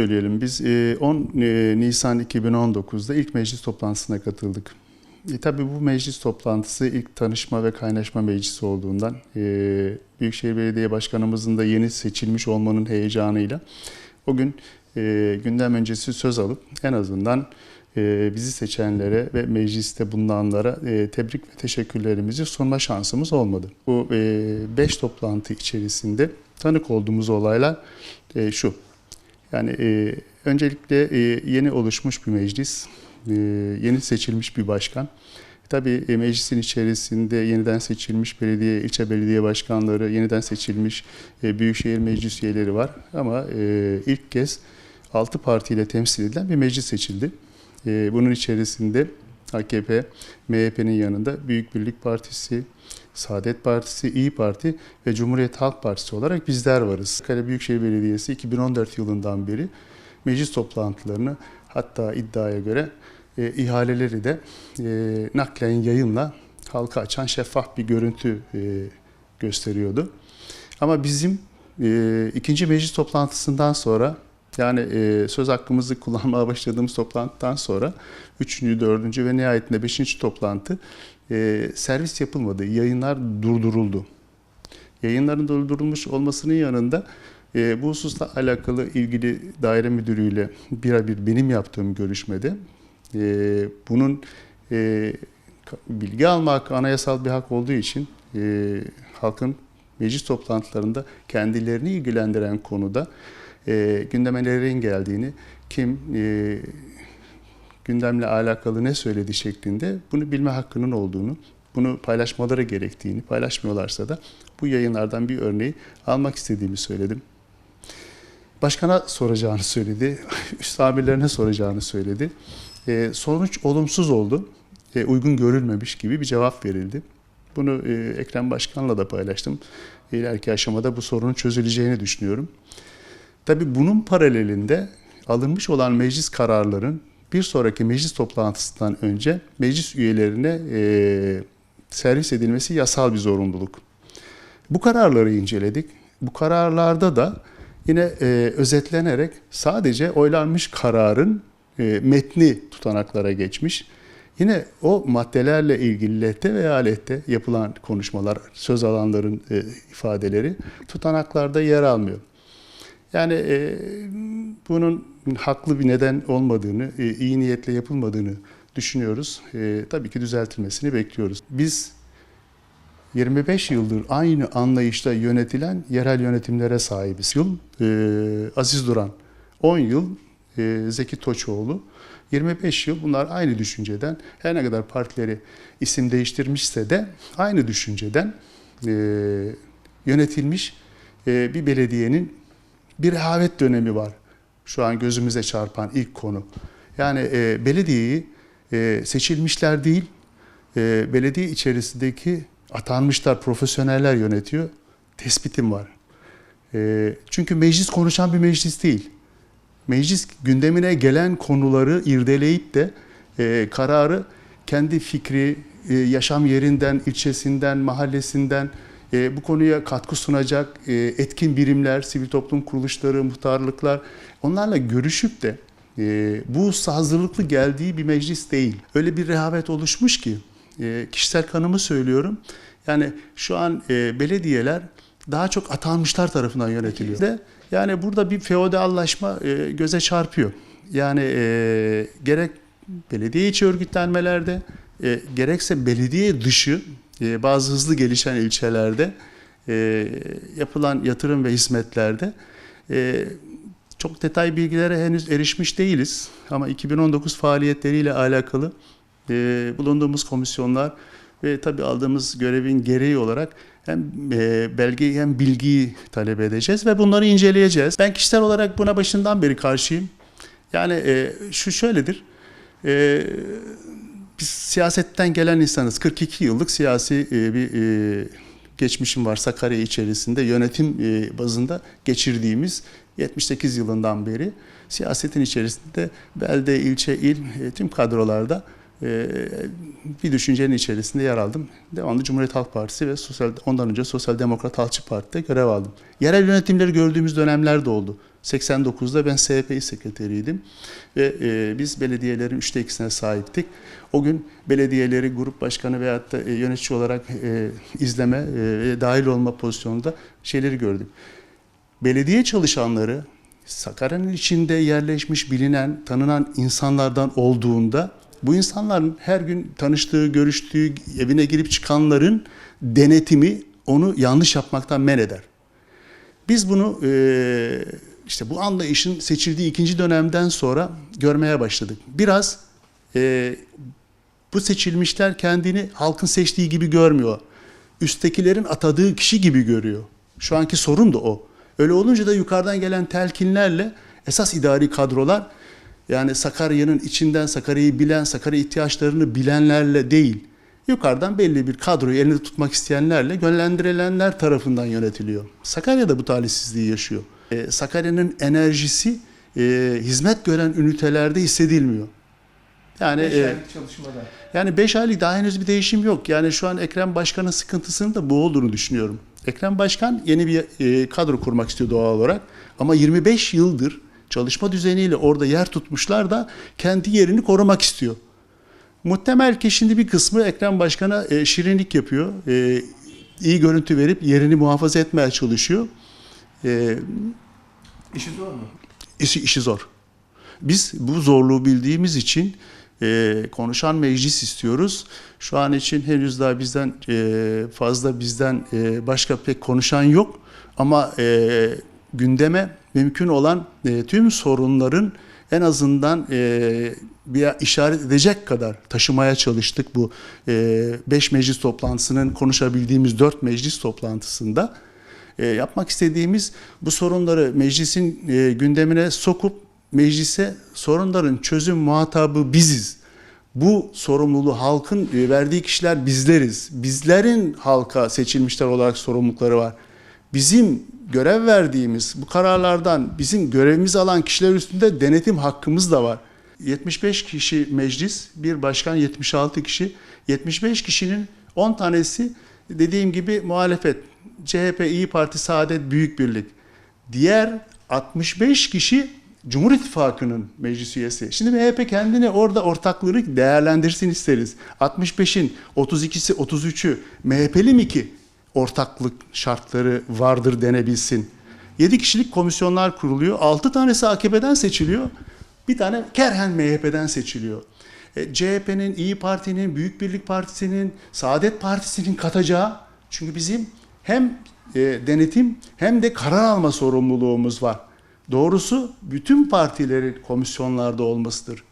söyleyelim. Biz e, 10 e, Nisan 2019'da ilk meclis toplantısına katıldık. E, tabii bu meclis toplantısı ilk tanışma ve kaynaşma meclisi olduğundan e, Büyükşehir Belediye Başkanımızın da yeni seçilmiş olmanın heyecanıyla o gün e, gündem öncesi söz alıp en azından e, bizi seçenlere ve mecliste bulunanlara e, tebrik ve teşekkürlerimizi sunma şansımız olmadı. Bu 5 toplantı içerisinde tanık olduğumuz olaylar e, şu. Yani e, öncelikle e, yeni oluşmuş bir meclis, e, yeni seçilmiş bir başkan. Tabii e, meclisin içerisinde yeniden seçilmiş belediye, ilçe belediye başkanları, yeniden seçilmiş e, büyükşehir meclis üyeleri var. Ama e, ilk kez 6 partiyle temsil edilen bir meclis seçildi. E, bunun içerisinde AKP, MHP'nin yanında Büyük Birlik Partisi, Saadet Partisi, İyi Parti ve Cumhuriyet Halk Partisi olarak bizler varız. Kale Büyükşehir Belediyesi 2014 yılından beri meclis toplantılarını hatta iddiaya göre e, ihaleleri de e, naklen yayınla halka açan şeffaf bir görüntü e, gösteriyordu. Ama bizim e, ikinci meclis toplantısından sonra yani e, söz hakkımızı kullanmaya başladığımız toplantıdan sonra üçüncü, dördüncü ve nihayetinde beşinci toplantı e, servis yapılmadı. Yayınlar durduruldu. Yayınların durdurulmuş olmasının yanında e, bu hususla alakalı ilgili daire müdürüyle birebir benim yaptığım görüşmede e, bunun e, bilgi alma hakkı anayasal bir hak olduğu için e, halkın meclis toplantılarında kendilerini ilgilendiren konuda e, gündeme nelerin geldiğini, kim e, gündemle alakalı ne söyledi şeklinde bunu bilme hakkının olduğunu, bunu paylaşmaları gerektiğini, paylaşmıyorlarsa da bu yayınlardan bir örneği almak istediğimi söyledim. Başkana soracağını söyledi, üst amirlerine soracağını söyledi. E, sonuç olumsuz oldu, e, uygun görülmemiş gibi bir cevap verildi. Bunu e, Ekrem Başkan'la da paylaştım. İleriki aşamada bu sorunun çözüleceğini düşünüyorum. Tabii bunun paralelinde alınmış olan meclis kararların bir sonraki meclis toplantısından önce meclis üyelerine e, servis edilmesi yasal bir zorunluluk. Bu kararları inceledik. Bu kararlarda da yine e, özetlenerek sadece oylanmış kararın e, metni tutanaklara geçmiş. Yine o maddelerle ilgili lehte veya aleyhte yapılan konuşmalar, söz alanların e, ifadeleri tutanaklarda yer almıyor. Yani e, bunun haklı bir neden olmadığını, e, iyi niyetle yapılmadığını düşünüyoruz. E, tabii ki düzeltilmesini bekliyoruz. Biz 25 yıldır aynı anlayışla yönetilen yerel yönetimlere sahibiz. Yıl e, Aziz Duran, 10 yıl e, Zeki Toçoğlu, 25 yıl bunlar aynı düşünceden her ne kadar partileri isim değiştirmişse de aynı düşünceden e, yönetilmiş e, bir belediyenin bir rehavet dönemi var. Şu an gözümüze çarpan ilk konu. Yani e, belediyeyi e, seçilmişler değil, e, belediye içerisindeki atanmışlar, profesyoneller yönetiyor. Tespitim var. E, çünkü meclis konuşan bir meclis değil. Meclis gündemine gelen konuları irdeleyip de e, kararı kendi fikri, e, yaşam yerinden, ilçesinden, mahallesinden, e, bu konuya katkı sunacak e, etkin birimler, sivil toplum kuruluşları, muhtarlıklar onlarla görüşüp de e, bu hazırlıklı geldiği bir meclis değil. Öyle bir rehavet oluşmuş ki e, kişisel kanımı söylüyorum. Yani şu an e, belediyeler daha çok atanmışlar tarafından yönetiliyor. De, yani burada bir feodallaşma e, göze çarpıyor. Yani e, gerek belediye içi örgütlenmelerde e, gerekse belediye dışı e, bazı hızlı gelişen ilçelerde e, yapılan yatırım ve hizmetlerde e, çok detay bilgilere henüz erişmiş değiliz. Ama 2019 faaliyetleriyle alakalı bulunduğumuz komisyonlar ve tabii aldığımız görevin gereği olarak hem belgeyi hem bilgiyi talep edeceğiz ve bunları inceleyeceğiz. Ben kişisel olarak buna başından beri karşıyım. Yani şu şöyledir biz siyasetten gelen insanız. 42 yıllık siyasi e, bir e, geçmişim var Sakarya içerisinde yönetim e, bazında geçirdiğimiz 78 yılından beri siyasetin içerisinde belde, ilçe, il tüm kadrolarda bir düşüncenin içerisinde yer aldım. Devamlı Cumhuriyet Halk Partisi ve sosyal ondan önce Sosyal Demokrat Halkçı Parti'de görev aldım. Yerel yönetimleri gördüğümüz dönemler de oldu. 89'da ben SHP'yi sekreteriydim ve e, biz belediyelerin üçte ikisine sahiptik. O gün belediyeleri grup başkanı veyahut da e, yönetici olarak e, izleme e, dahil olma pozisyonunda şeyleri gördük. Belediye çalışanları Sakarya'nın içinde yerleşmiş, bilinen, tanınan insanlardan olduğunda bu insanların her gün tanıştığı, görüştüğü, evine girip çıkanların denetimi onu yanlış yapmaktan men eder. Biz bunu e, işte bu anlayışın seçildiği ikinci dönemden sonra görmeye başladık. Biraz e, bu seçilmişler kendini halkın seçtiği gibi görmüyor. Üsttekilerin atadığı kişi gibi görüyor. Şu anki sorun da o. Öyle olunca da yukarıdan gelen telkinlerle esas idari kadrolar yani Sakarya'nın içinden Sakarya'yı bilen, Sakarya ihtiyaçlarını bilenlerle değil, yukarıdan belli bir kadroyu elinde tutmak isteyenlerle yönlendirilenler tarafından yönetiliyor. Sakarya da bu talihsizliği yaşıyor. Ee, Sakarya'nın enerjisi e, hizmet gören ünitelerde hissedilmiyor. Yani Beş e, aylık çalışmada. yani 5 aylık daha henüz bir değişim yok. Yani şu an Ekrem Başkan'ın sıkıntısının da bu olduğunu düşünüyorum. Ekrem Başkan yeni bir e, kadro kurmak istiyor doğal olarak. Ama 25 yıldır çalışma düzeniyle orada yer tutmuşlar da kendi yerini korumak istiyor. Muhtemel ki şimdi bir kısmı Ekrem Başkan'a e, şirinlik yapıyor. E, iyi görüntü verip yerini muhafaza etmeye çalışıyor. E, İşi zor mu? işi, işi zor. Biz bu zorluğu bildiğimiz için e, konuşan meclis istiyoruz. Şu an için henüz daha bizden e, fazla bizden e, başka pek konuşan yok. Ama e, gündeme mümkün olan e, tüm sorunların en azından e, bir işaret edecek kadar taşımaya çalıştık bu 5 meclis toplantısının konuşabildiğimiz 4 meclis toplantısında. E, yapmak istediğimiz bu sorunları meclisin e, gündemine sokup meclise sorunların çözüm muhatabı biziz. Bu sorumluluğu halkın e, verdiği kişiler bizleriz. Bizlerin halka seçilmişler olarak sorumlulukları var. Bizim görev verdiğimiz bu kararlardan bizim görevimizi alan kişiler üstünde denetim hakkımız da var. 75 kişi meclis, bir başkan 76 kişi. 75 kişinin 10 tanesi dediğim gibi muhalefet. CHP, İyi Parti, Saadet, Büyük Birlik. Diğer 65 kişi Cumhur İttifakı'nın meclis üyesi. Şimdi MHP kendini orada ortaklığı değerlendirsin isteriz. 65'in 32'si 33'ü MHP'li mi ki ortaklık şartları vardır denebilsin? 7 kişilik komisyonlar kuruluyor. 6 tanesi AKP'den seçiliyor. Bir tane Kerhen MHP'den seçiliyor. E, CHP'nin, İyi Parti'nin, Büyük Birlik Partisi'nin, Saadet Partisi'nin katacağı çünkü bizim hem e, denetim hem de karar alma sorumluluğumuz var. Doğrusu bütün partilerin komisyonlarda olmasıdır.